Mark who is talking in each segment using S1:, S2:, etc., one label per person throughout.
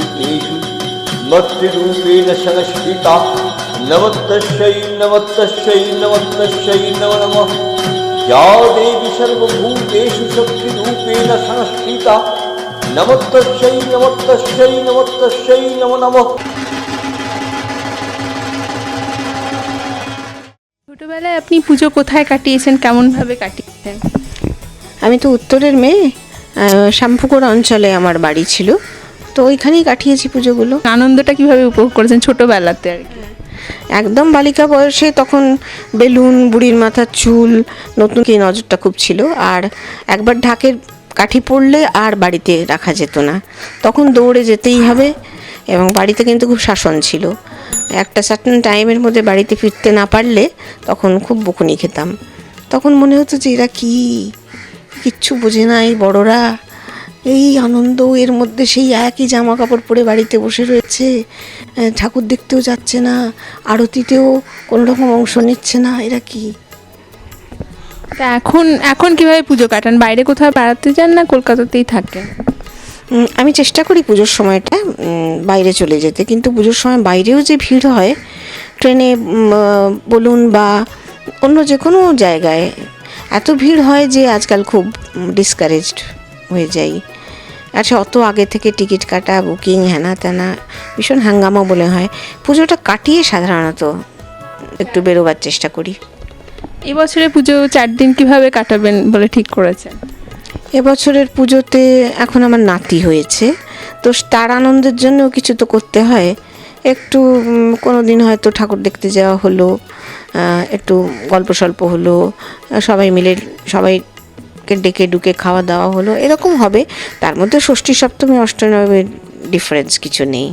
S1: देवी सर्वभूतेषु मत्रूपेण संस्कृता नमस्तस्यै नमस्तस्यै नमस्तस्यै नमो नमः या देवी सर्वभूतेषु शक्तिरूपेण संस्कृता नमस्तस्यै नमस्तस्यै नमस्तस्यै नमो नमः
S2: ছোটবেলায় আপনি পুজো কোথায় কাটিয়েছেন কেমনভাবে কাটিয়েছেন
S3: আমি তো উত্তরের মেয়ে আহ, শ্যামপুকুর অঞ্চলে আমার বাড়ি ছিল তো ওইখানেই কাটিয়েছি পুজোগুলো।
S2: আনন্দটা কীভাবে উপভোগ করেছেন ছোটবেলাতে আর কি?
S3: একদম বালিকা বয়সে তখন বেলুন বুড়ির মাথার চুল নতুন কি নজরটা খুব ছিল। আর একবার ঢাকের কাঠি পড়লে আর বাড়িতে রাখা যেত না। তখন দৌড়ে যেতেই হবে এবং বাড়িতে কিন্তু খুব শাসন ছিল। একটা সার্টেন টাইমের মধ্যে বাড়িতে ফিরতে না পারলে তখন খুব বকুনি খেতাম। তখন মনে হতো যে এরা কি? কিচ্ছু বোঝে না এই বড়রা। এই আনন্দ এর মধ্যে সেই একই জামা কাপড় পরে বাড়িতে বসে রয়েছে। ঠাকুর দেখতেও যাচ্ছে না আরতিতেও কোনো রকম অংশ নিচ্ছে না এরা কি?
S2: তা এখন এখন কীভাবে পুজো কাটান? বাইরে কোথাও বেড়াতে যান না কলকাতাতেই থাকেন?
S3: আমি চেষ্টা করি পুজোর সময়টা বাইরে চলে যেতে কিন্তু পুজোর সময় বাইরেও যে ভিড় হয় ট্রেনে বলুন বা অন্য যে কোনো জায়গায় এত ভিড় হয় যে আজকাল খুব ডিসকারেজড হয়ে যাই। আচ্ছা অত আগে থেকে টিকিট কাটা বুকিং হ্যানা ত্যানা ভীষণ হাঙ্গামা বলে হয়। পুজোটা কাটিয়ে সাধারণত একটু বেরোবার চেষ্টা করি।
S2: এবছরে পুজো চার দিন কীভাবে কাটাবেন বলে ঠিক করেছেন?
S3: এবছরের পুজোতে এখন আমার নাতি হয়েছে। তো তার আনন্দের জন্য কিছু তো করতে হয়। একটু কোনো দিন হয়তো ঠাকুর দেখতে যাওয়া হলো একটু গল্প সল্প হলো সবাই মিলে সবাইকে ডেকে ডুকে খাওয়া দাওয়া হলো এরকম হবে। তার মধ্যে ষষ্ঠী সপ্তমী অষ্টমীর ডিফারেন্স কিছু নেই।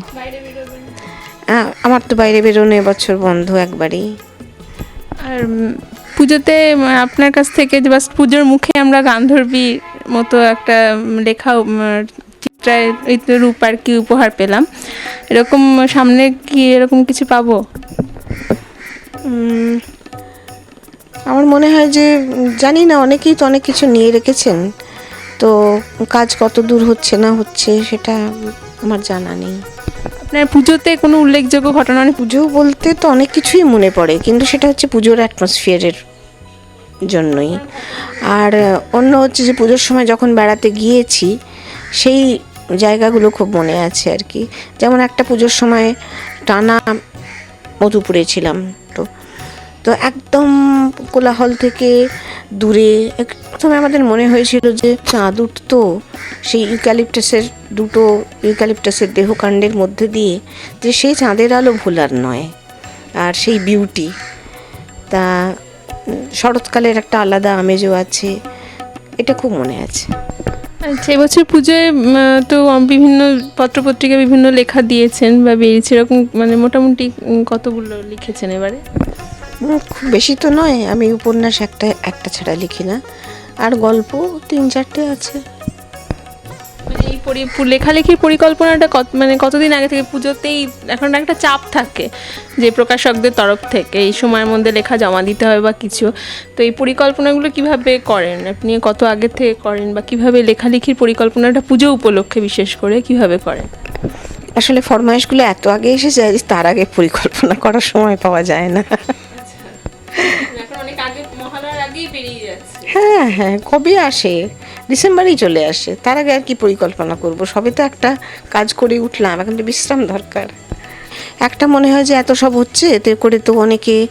S3: আমার তো বাইরে বেরোনো এবছর বন্ধ একবারেই।
S2: আর পুজোতে আপনার কাছ থেকে যে পুজোর মুখে আমরা গান্ধর্বী মতো একটা লেখা চিত্রায় রূপ আর কি উপহার পেলাম। এরকম সামনে কি এরকম কিছু পাবো?
S3: আমার মনে হয় যে জানি না অনেকেই তো অনেক কিছু নিয়ে রেখেছেন। তো কাজ কত দূর হচ্ছে না হচ্ছে সেটা আমার জানা নেই।
S2: আপনার পুজোতে কোনো উল্লেখযোগ্য ঘটনা মানে
S3: পুজো বলতে তো অনেক কিছুই মনে পড়ে কিন্তু সেটা হচ্ছে পুজোর অ্যাটমসফিয়ারের জন্যই। আর অন্য হচ্ছে যে পুজোর সময় যখন বেড়াতে গিয়েছি সেই জায়গাগুলো খুব মনে আছে আর কি। যেমন একটা পুজোর সময় টানা মধুপুরে ছিলাম তো তো একদম কোলাহল থেকে দূরে এক- প্রথমে আমাদের মনে হয়েছিল যে চাঁদ উঠতো সেই ইউক্যালিপটাসের দুটো ইউক্যালিপটাসের দেহকাণ্ডের মধ্যে দিয়ে যে সেই চাঁদের আলো ভোলার নয় আর সেই বিউটি তা শরৎকালের একটা আলাদা আমেজও আছে, এটা খুব মনে আছে।
S2: আচ্ছা এবছর পুজোয় তো বিভিন্ন পত্রপত্রিকা, বিভিন্ন লেখা দিয়েছেন বা বেরিয়েছে, এরকম মানে মোটামুটি কতগুলো লিখেছেন এবারে?
S3: খুব বেশি তো নয় আমি উপন্যাস একটা একটা ছাড়া লিখি না। আর গল্প তিন চারটে আছে।
S2: মানে এই পরি- লেখালেখির পরিকল্পনাটা কত মানে কতদিন আগে থেকে পুজোতেই এখন একটা চাপ থাকে যে প্রকাশকদের তরফ থেকে এই সময়ের মধ্যে লেখা জমা দিতে হবে বা কিছু। তো এই পরিকল্পনাগুলো কীভাবে করেন? আপনি কত আগে থেকে করেন বা কীভাবে লেখালেখির পরিকল্পনাটা পুজো উপলক্ষে বিশেষ করে কীভাবে করেন?
S3: আসলে ফরমাইশগুলো এত আগে এসে যায় যে তার আগে পরিকল্পনা করার সময় পাওয়া যায় না। হ্যাঁ হ্যাঁ কবে আসে? ডিসেম্বরেই চলে আসে। তার আগে আর কি পরিকল্পনা করব? সবে তো একটা কাজ করে উঠলাম, এখন তো বিশ্রাম দরকার। একটা মনে হয় যে এত সব হচ্ছে, এতে করে তো অনেকে,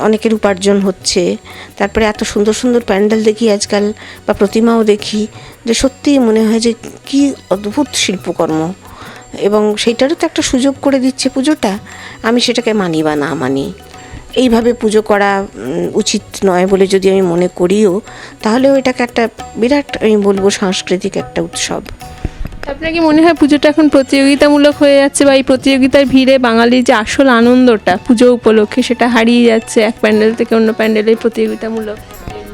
S3: অনেকের উপার্জন হচ্ছে। তারপরে এত সুন্দর সুন্দর প্যান্ডেল দেখি আজকাল, বা প্রতিমাও দেখি, যে সত্যিই মনে হয় যে কি অদ্ভুত শিল্পকর্ম। এবং সেইটারও তো একটা সুযোগ করে দিচ্ছে পুজোটা। আমি সেটাকে মানি বা না মানি। এইভাবে পুজো করা উচিত নয় বলে যদি আমি মনে করিও, তাহলেও এটাকে একটা বিরাট, আমি বলব, সাংস্কৃতিক একটা উৎসব।
S2: আপনার কি মনে হয় পুজোটা এখন প্রতিযোগিতামূলক হয়ে যাচ্ছে বা এই প্রতিযোগিতার ভিড়ে বাঙালির যে আসল আনন্দটা, পুজো উপলক্ষে সেটা হারিয়ে যাচ্ছে, এক প্যান্ডেল থেকে অন্য প্যান্ডেলের প্রতিযোগিতামূলক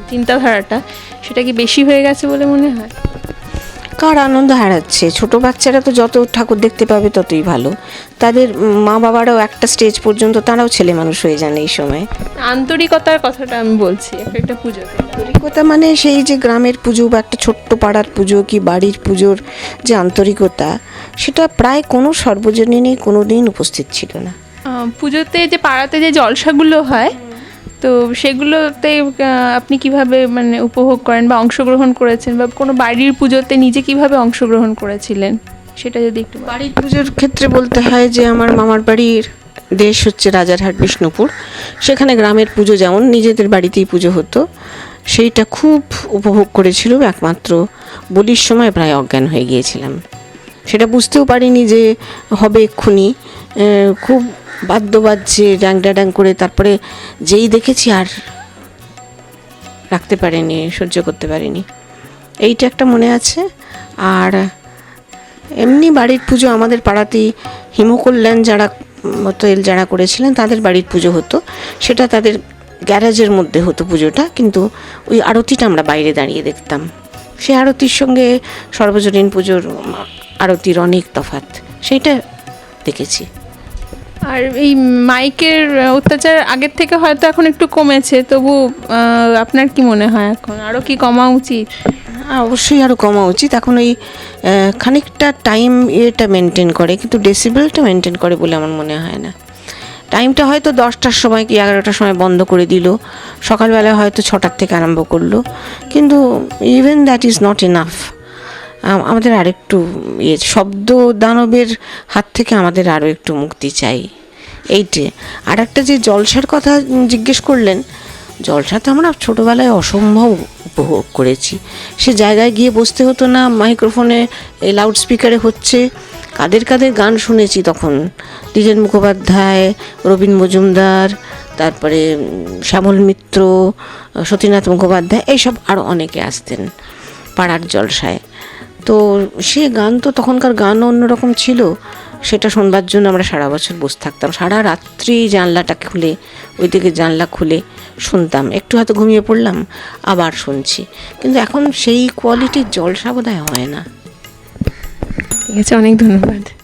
S2: চিন্তাধারাটা, সেটা কি বেশি হয়ে গেছে বলে মনে হয়?
S3: কার আনন্দ হারাচ্ছে? ছোট বাচ্চারা তো যত ঠাকুর দেখতে পাবে ততই ভালো। তাদের মা বাবারাও একটা স্টেজ পর্যন্ত তারাও ছেলে মানুষ হয়ে যান এই সময়।
S2: আন্তরিকতার কথাটা আমি বলছি একটা পুজোতে।
S3: আন্তরিকতা মানে সেই যে গ্রামের পুজো বা একটা ছোট্ট পাড়ার পুজো কি বাড়ির পুজোর যে আন্তরিকতা সেটা প্রায় কোনো সর্বজনীনই কোনো দিন উপস্থিত ছিল না।
S2: পুজোতে যে পাড়াতে যে জলসাগুলো হয় তো সেগুলোতে আপনি কীভাবে মানে উপভোগ করেন বা অংশগ্রহণ করেছেন বা কোনো বাড়ির পুজোতে নিজে কীভাবে অংশগ্রহণ করেছিলেন? সেটা যদি একটু
S3: বাড়ির পুজোর ক্ষেত্রে বলতে হয় যে আমার মামার বাড়ির দেশ হচ্ছে রাজারহাট, বিষ্ণুপুর। সেখানে গ্রামের পুজো যেমন নিজেদের বাড়িতেই পুজো হতো, সেইটা খুব উপভোগ করেছিল একমাত্র বলির সময় প্রায় অজ্ঞান হয়ে গিয়েছিলাম। সেটা বুঝতেও পারিনি যে হবে এক্ষুনি খুব বাদ্য বাজছে ড্যাং ড্যাং করে তারপরে যেই দেখেছি আর রাখতে পারিনি, সহ্য করতে পারিনি। এইটা একটা মনে আছে। আর এমনি বাড়ির পুজো আমাদের পাড়াতেই হিমকল্যাণ যারা তৈল যারা করেছিলেন, তাদের বাড়ির পুজো হতো। সেটা তাদের গ্যারাজের মধ্যে হতো পুজোটা, কিন্তু ওই আরতিটা আমরা বাইরে দাঁড়িয়ে দেখতাম। সেই আরতির সঙ্গে সর্বজনীন পুজোর আরতির অনেক তফাত সেইটা দেখেছি।
S2: আর এই মাইকের অত্যাচার আগের থেকে হয়তো এখন একটু কমেছে তবু আপনার কি মনে হয় এখন? আরও কি কমা উচিত?
S3: হ্যাঁ, অবশ্যই আরও কমা উচিত। এখন ওই খানিকটা টাইম ইয়েটা মেনটেন করে কিন্তু ডেসিবেলটা মেনটেন করে বলে আমার মনে হয় না। টাইমটা হয়তো দশটার সময় কি এগারোটার সময় বন্ধ করে দিল সকালবেলা হয়তো ছটার থেকে আরম্ভ করল কিন্তু even that is not enough আমাদের আরেকটু ইয়ে শব্দ দানবের হাত থেকে আমাদের আরও একটু মুক্তি চাই। এইটে আর একটা যে জলসার কথা জিজ্ঞেস করলেন, জলসা তো আমরা ছোটোবেলায় অসম্ভব উপভোগ করেছি। সে জায়গায় গিয়ে বসতে হতো না, মাইক্রোফোনে এই লাউড স্পিকারে হচ্ছে। কাদের কাদের গান শুনেছি তখন? দ্বিজেন মুখোপাধ্যায়, রবীন মজুমদার, তারপরে শ্যামল মিত্র, সতীনাথ মুখোপাধ্যায়, এইসব আরও অনেকে আসতেন পাড়ার জলসায়। তো সে গান তো তখনকার গানও অন্যরকম ছিল। সেটা শোনবার জন্য আমরা সারা বছর বসে থাকতাম। সারা রাত্রি জানলাটা খুলে, ওইদিকে জানলা খুলে শুনতাম। একটু হয়তো ঘুমিয়ে পড়লাম, আবার শুনছি। কিন্তু এখন সেই কোয়ালিটির জলসা বোধহয় হয় না।
S2: ঠিক আছে, অনেক ধন্যবাদ।